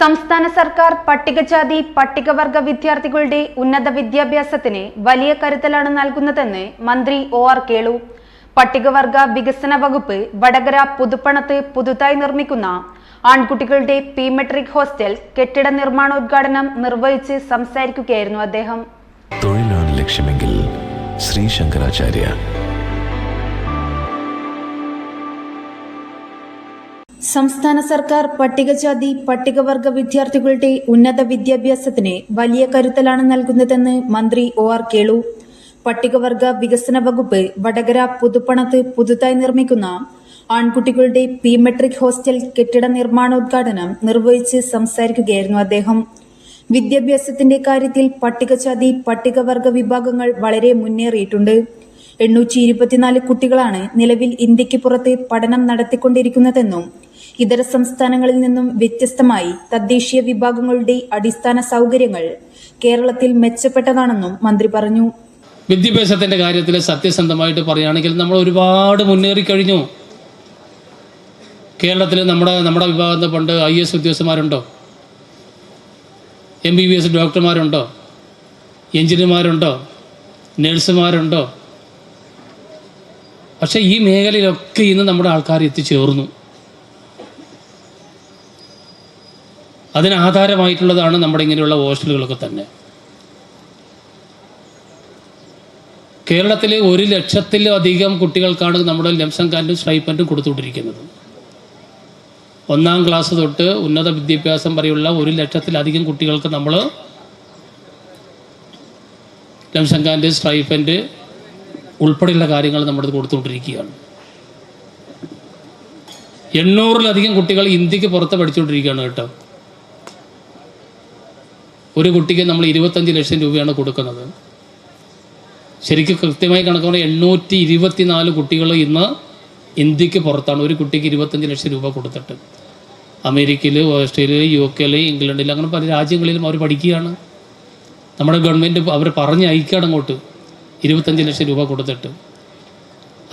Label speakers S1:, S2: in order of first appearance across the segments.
S1: സംസ്ഥാന സർക്കാർ പട്ടികജാതി പട്ടികവർഗ വിദ്യാർത്ഥികളുടെ ഉന്നത വിദ്യാഭ്യാസത്തിന് വലിയ കരുതലാണ് നൽകുന്നതെന്ന് മന്ത്രി ഒ ആർ കേളു പട്ടികവർഗ വികസന വകുപ്പ് വടകര പുതുപ്പണത്ത് പുതുതായി നിർമ്മിക്കുന്ന ആൺകുട്ടികളുടെ പി മെട്രിക് ഹോസ്റ്റൽ കെട്ടിട നിർമ്മാണോദ്ഘാടനം നിർവഹിച്ച് സംസാരിക്കുകയായിരുന്നു അദ്ദേഹം
S2: തൊഴിലാണ് ലക്ഷ്യമെങ്കിൽ ശ്രീ ശങ്കരാചാര്യ
S1: സംസ്ഥാന സർക്കാർ പട്ടികജാതി പട്ടികവർഗ വിദ്യാർത്ഥികളുടെ ഉന്നത വിദ്യാഭ്യാസത്തിന് വലിയ കരുത്തലാണ് നൽകുന്നതെന്ന് മന്ത്രി ഒ ആർ കേളു പട്ടികവർഗ വികസന വകുപ്പ് വടകര പുതുപ്പണത്ത് പുതുതായി നിർമ്മിക്കുന്ന ആൺകുട്ടികളുടെ പി മെട്രിക് ഹോസ്റ്റൽ കെട്ടിട നിർമ്മാണോദ്ഘാടനം നിർവഹിച്ച് സംസാരിക്കുകയായിരുന്നു അദ്ദേഹം വിദ്യാഭ്യാസത്തിന്റെ കാര്യത്തിൽ പട്ടികജാതി പട്ടികവർഗ വിഭാഗങ്ങൾ വളരെ മുന്നേറിയിട്ടുണ്ട് എണ്ണൂറ്റി ഇരുപത്തിനാല് കുട്ടികളാണ് നിലവിൽ ഇന്ത്യക്ക് പുറത്ത് പഠനം നടത്തിക്കൊണ്ടിരിക്കുന്നതെന്നും ഇതര സംസ്ഥാനങ്ങളിൽ നിന്നും വ്യത്യസ്തമായി തദ്ദേശീയ വിഭാഗങ്ങളുടെ അടിസ്ഥാന സൗകര്യങ്ങൾ കേരളത്തിൽ മെച്ചപ്പെട്ടതാണെന്നും മന്ത്രി പറഞ്ഞു
S3: വിദ്യാഭ്യാസത്തിന്റെ കാര്യത്തിൽ സത്യസന്ധമായിട്ട് പറയുകയാണെങ്കിൽ നമ്മൾ ഒരുപാട് മുന്നേറി കഴിഞ്ഞു കേരളത്തിൽ നമ്മുടെ നമ്മുടെ വിഭാഗത്തിൽ പണ്ട് ഐ എസ് ഉദ്യോഗസ്ഥന്മാരുണ്ടോ എം ബി ബി എസ് ഡോക്ടർമാരുണ്ടോ എഞ്ചിനീയർമാരുണ്ടോ നഴ്സുമാരുണ്ടോ പക്ഷേ ഈ മേഖലയിലൊക്കെ ഇന്ന് നമ്മുടെ ആൾക്കാർ എത്തിച്ചേർന്നു അതിനാധാരമായിട്ടുള്ളതാണ് ആധാരമായിട്ടുള്ളതാണ് നമ്മുടെ ഇങ്ങനെയുള്ള ഹോസ്റ്റലുകളൊക്കെ തന്നെ കേരളത്തിലെ ഒരു ലക്ഷത്തിലധികം കുട്ടികൾക്കാണ് നമ്മുടെ ലംസം കാൻഡും സ്ട്രൈപ്പൻറ്റും കൊടുത്തുകൊണ്ടിരിക്കുന്നത് ഒന്നാം ക്ലാസ് തൊട്ട് ഉന്നത വിദ്യാഭ്യാസം വരെയുള്ള ഒരു ലക്ഷത്തിലധികം കുട്ടികൾക്ക് നമ്മൾ ലംസം കാൻഡ് സ്ട്രൈപ്പൻറ്റ് ഉൾപ്പെടെയുള്ള കാര്യങ്ങൾ നമ്മുടെ കൊടുത്തുകൊണ്ടിരിക്കുകയാണ് എണ്ണൂറിലധികം കുട്ടികൾ ഇന്ത്യക്ക് പുറത്ത് പഠിച്ചുകൊണ്ടിരിക്കുകയാണ് കേട്ടോ ഒരു കുട്ടിക്ക് നമ്മൾ ഇരുപത്തഞ്ച് ലക്ഷം രൂപയാണ് കൊടുക്കുന്നത് ശരിക്കും കൃത്യമായി കണക്കാണ് എണ്ണൂറ്റി ഇരുപത്തിനാല് കുട്ടികൾ ഇന്ന് ഇന്ത്യക്ക് പുറത്താണ് ഒരു കുട്ടിക്ക് ഇരുപത്തഞ്ച് ലക്ഷം രൂപ കൊടുത്തിട്ട് അമേരിക്കയിൽ ഓസ്ട്രേലിയയിൽ യു കെയിൽ ഇംഗ്ലണ്ടിൽ അങ്ങനെ പല രാജ്യങ്ങളിലും അവർ പഠിക്കുകയാണ് നമ്മുടെ ഗവൺമെൻറ് അവർ പറഞ്ഞയക്കുകയാണ് അങ്ങോട്ട് ഇരുപത്തഞ്ച് ലക്ഷം രൂപ കൊടുത്തിട്ട്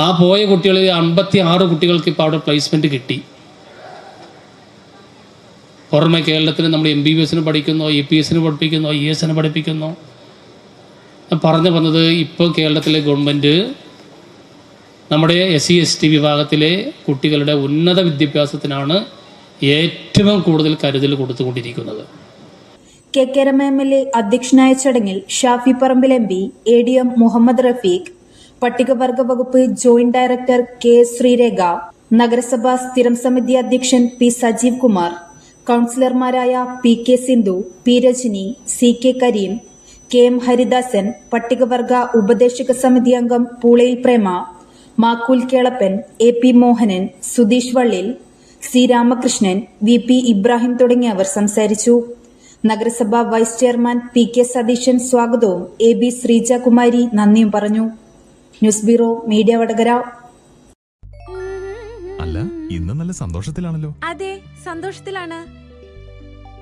S3: ആ പോയ കുട്ടികളിൽ അമ്പത്തി ആറ് കുട്ടികൾക്ക് ഇപ്പോൾ അവിടെ പ്ലേസ്മെൻറ്റ് കിട്ടി പുറമെ കേരളത്തിൽ നമ്മൾ എം ബി ബി എസിന് പഠിക്കുന്നോ എ പി എസിന് പഠിപ്പിക്കുന്നു ഐ e എസിന് പഠിപ്പിക്കുന്നോ പറഞ്ഞു വന്നത് ഇപ്പോൾ കേരളത്തിലെ ഗവൺമെൻറ് നമ്മുടെ എസ് സി എസ് ടി വിഭാഗത്തിലെ കുട്ടികളുടെ ഉന്നത വിദ്യാഭ്യാസത്തിനാണ് ഏറ്റവും കൂടുതൽ കരുതൽ കൊടുത്തുകൊണ്ടിരിക്കുന്നത്
S1: K K Rama M L A അധ്യക്ഷനായ ചടങ്ങിൽ Shafi Parambil M P A D M Muhammad Rafeeq പട്ടികവർഗ വകുപ്പ് ജോയിന്റ് ഡയറക്ടർ കെ ശ്രീരേഖ നഗരസഭാ സ്ഥിരം സമിതി അധ്യക്ഷൻ പി സജീവ് കുമാർ കൌൺസിലർമാരായ P K Sindhu P Rajani C K Kareem K M Haridasan പട്ടികവർഗ ഉപദേശക സമിതി അംഗം പൂളയിൽ Prema Makkool Kelappan A P Mohanan Sudheesh Vallil C Ramakrishnan V P Ibrahim തുടങ്ങിയവർ സംസാരിച്ചു നഗരസഭാ vice chairman P K Satheesan സ്വാഗതവും എ ബി ശ്രീജകുമാരി നന്ദിയും പറഞ്ഞു ന്യൂസ് ബ്യൂറോ മീഡിയ വടകര
S4: അല്ല ഇന്ന് നല്ല സന്തോഷത്തിലാണല്ലോ
S5: അതെ സന്തോഷത്തിലാണ്